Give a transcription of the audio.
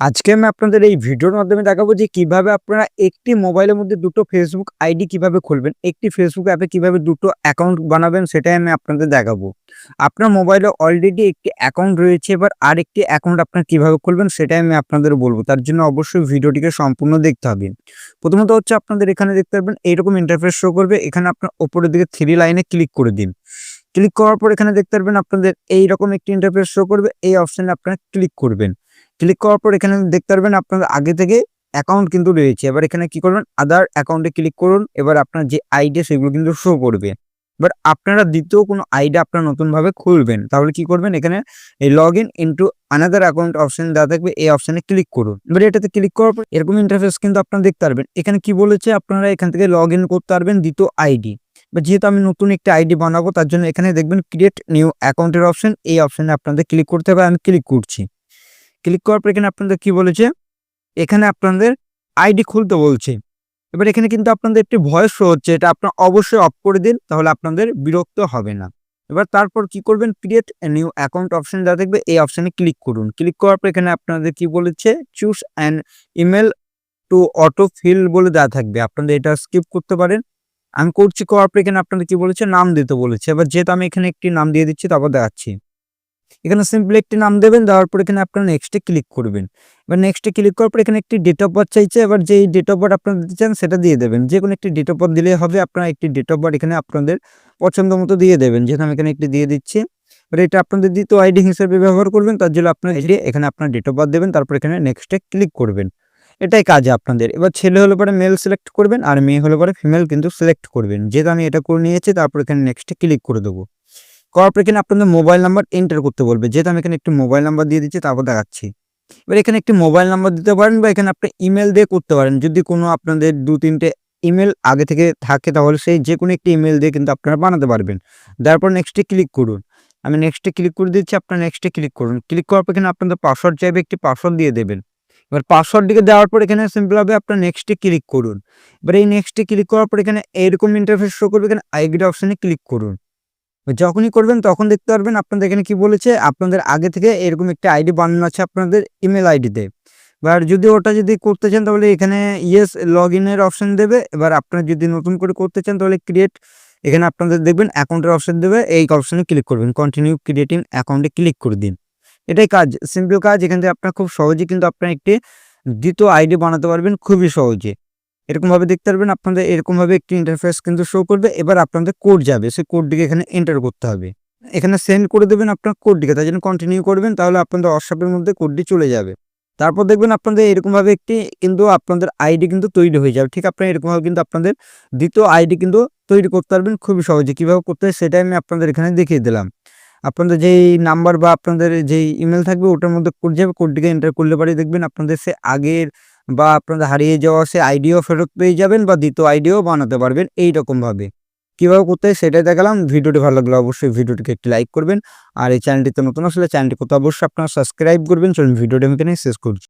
আজকে আমি আপনাদের এই ভিডিওর মাধ্যমে দেখাবো যে কীভাবে আপনারা একটি মোবাইলের মধ্যে দুটো ফেসবুক আইডি কীভাবে খুলবেন, একটি ফেসবুক অ্যাপে কীভাবে দুটো অ্যাকাউন্ট বানাবেন সেটাই আমি আপনাদের দেখাবো। আপনার মোবাইলে অলরেডি একটি অ্যাকাউন্ট রয়েছে, এবার আর একটি অ্যাকাউন্ট আপনার কীভাবে খুলবেন সেটাই আমি আপনাদের বলব। তার জন্য অবশ্যই ভিডিওটিকে সম্পূর্ণ দেখতে হবে। প্রথমত হচ্ছে আপনাদের এখানে দেখতে পারবেন, এইরকম ইন্টারফেস শো করবে, এখানে আপনার ওপরের দিকে থ্রি লাইনে ক্লিক করে দিন। ক্লিক করার পর এখানে দেখতে পারবেন আপনাদের এইরকম একটি ইন্টারফেস শো করবে, এই অপশানে আপনারা ক্লিক করবেন। ক্লিক করার পর এখানে দেখতে পারবেন আপনাদের আগে থেকে অ্যাকাউন্ট কিন্তু রয়েছে। এবার এখানে কি করবেন? আদার অ্যাকাউন্টে ক্লিক করুন। এবার আপনার যে আইডি সেগুলো কিন্তু শো করবে। এবার আপনারা দ্বিতীয় কোনো আইডি আপনারা নতুনভাবে খুলবেন, তাহলে কি করবেন? এখানে এই log in into another account option দেওয়া থাকবে। এই অপশনে ক্লিক করুন। এবার এটাতে ক্লিক করার পর এরকম ইন্টারফেস কিন্তু আপনারা দেখতে পারবেন। এখানে কি বলেছে? আপনারা এখান থেকে লগ ইন করতে পারবেন দ্বিতীয় আইডি বা যেহেতু আমি নতুন একটা আইডি বানাবো, তার জন্য এখানে দেখবেন ক্রিয়েট নিউ অ্যাকাউন্টের অপশন এই অপশনে আপনাদের ক্লিক করতে হবে। আমি ক্লিক করছি। ক্লিক করার পর এখানে আপনাদের কি বলেছে? এখানে আপনাদের আইডি খুলতে বলছে। এবার এখানে কিন্তু আপনাদের একটি ভয়েস শো হচ্ছে, এটা আপনার অবশ্যই অফ করে দিন, তাহলে আপনাদের বিরক্ত হবে না। এবার তারপর কি করবেন? ক্রিয়েট নিউ অ্যাকাউন্ট অপশন দেওয়া থাকবে এই অপশানে ক্লিক করুন। ক্লিক করার পর এখানে আপনাদের কি বলেছে? Choose and email to auto fill বলে দেওয়া থাকবে। আপনাদের এটা স্কিপ করতে পারেন। আমি করছি করার পর এখানে আপনাদের কি বলেছে? নাম দিতে বলেছে। এবার যেহেতু আমি এখানে একটি নাম দিয়ে দিচ্ছি, তারপর দেখাচ্ছি। এখানে সিম্পলি একটি নাম দেবেন, দেওয়ার পর এখানে আপনারা নেক্সটে ক্লিক করবেন। এবার নেক্সটে ক্লিক করার পর এখানে একটি ডেট অফ বার্থ চাইছে, এবার যেই ডেট অফ বার্থ আপনারা দিতে চান সেটা দিয়ে দেবেন। যে কোনো একটি ডেট অফ বার্থ দিলেই হবে, আপনারা একটি ডেট অফ বার্থ এখানে আপনাদের পছন্দ মতো দিয়ে দেবেন। যেহেতু আমি এখানে একটি দিয়ে দিচ্ছি। এবার এটা আপনাদের দ্বিতীয় আইডি হিসেবে ব্যবহার করবেন, তার জন্য আপনার এখানে আপনার ডেট অফ বার্থ দেবেন, তারপর এখানে নেক্সটে ক্লিক করবেন। এটাই কাজ আপনাদের। এবার ছেলে হলে পরে মেল সিলেক্ট করবেন, আর মেয়ে হলে পরে ফিমেল কিন্তু সিলেক্ট করবেন। যেহেতু আমি এটা করে নিয়েছি, তারপর এখানে নেক্সটে ক্লিক করে দেবো। করার পর এখানে আপনাদের মোবাইল নাম্বার এন্টার করতে বলবে। যেহেতু আমি এখানে একটি মোবাইল নাম্বার দিয়ে দিচ্ছি, তারপর দেখাচ্ছি। এবার এখানে একটি মোবাইল নাম্বার দিতে পারেন বা এখানে আপনি ইমেল দিয়ে করতে পারেন। যদি কোনো আপনাদের দু, তিনটে ইমেল আগে থেকে থাকে, তাহলে সেই যে কোনো একটি ইমেল দিয়ে কিন্তু আপনারা বানাতে পারবেন। তারপর নেক্সটে ক্লিক করুন। আমি নেক্সটে ক্লিক করে দিচ্ছি, আপনার নেক্সটে ক্লিক করুন। ক্লিক করার পর এখানে আপনাদের পাসওয়ার্ড চাইবে একটি পাসওয়ার্ড দিয়ে দেবেন। এবার পাসওয়ার্ডটিকে দেওয়ার পর এখানে সিম্পল হবে আপনার নেক্সটে ক্লিক করুন। এবার এই নেক্সটে ক্লিক করার পর এখানে এরকম ইন্টারফেস শো করবে, এখানে আইডি অপশানে ক্লিক করুন। যখনই করবেন তখন দেখতে পারবেন আপনাদের এখানে কি বলেছে, আপনাদের আগে থেকে এরকম একটা আইডি বানানো আছে আপনাদের ইমেল আইডিতে। এবার যদি ওটা যদি করতে চান তাহলে এখানে ইয়েস লগ ইনের অপশান দেবে। এবার আপনারা যদি নতুন করে করতে চান তাহলে ক্রিয়েট এখানে আপনাদের দেখবেন অ্যাকাউন্টের অপশান দেবে। এই অপশানে ক্লিক করবেন কন্টিনিউ ক্রিয়েটিং অ্যাকাউন্টে ক্লিক করে দিন। এটাই কাজ সিম্পল কাজ। এখান থেকে আপনার খুব সহজে কিন্তু আপনার একটি দ্বিতীয় আইডি বানাতে পারবেন, খুবই সহজে। এরকমভাবে দেখতে পারবেন, আপনাদের এরকমভাবে একটি ইন্টারফেস কিন্তু শো করবে। এবার আপনাদের কোড যাবে, সেই কোডটিকে এখানে এন্টার করতে হবে। এখানে সেন্ড করে দেবেন আপনার কোডটিকে তাই জন্য কন্টিনিউ করবেন, তাহলে আপনাদের হোয়াটসঅ্যাপের মধ্যে কোডটি চলে যাবে। তারপর দেখবেন আপনাদের এরকমভাবে একটি কিন্তু আপনাদের আইডি কিন্তু তৈরি হয়ে যাবে। ঠিক আপনার এরকমভাবে কিন্তু আপনাদের দ্বিতীয় আইডি কিন্তু তৈরি করতে পারবেন খুবই সহজে। কীভাবে করতে হয় সেটাই আমি আপনাদের এখানে দেখিয়ে দিলাম। আপনাদের যেই নাম্বার বা আপনাদের যেই ইমেল থাকবে, ওটার মধ্যে কোড যাবে কোডটিকে এন্টার করলে পারে দেখবেন আপনাদের সে আগের বা আপনাদের হারিয়ে যাওয়া সে আইডিও ফেরত পেয়ে যাবেন বা দ্বিতীয় আইডিও বানাতে পারবেন এই রকমভাবে কীভাবে করতে হয় সেটাই দেখালাম। ভিডিওটি ভালো লাগলে অবশ্যই ভিডিওটিকে একটি লাইক করবেন। আর এই চ্যানেলটিতে নতুন আসলে চ্যানেলটি কোথাও অবশ্যই আপনারা সাবস্ক্রাইব করবেন। চলুন ভিডিওটি আমি শেষ করছি।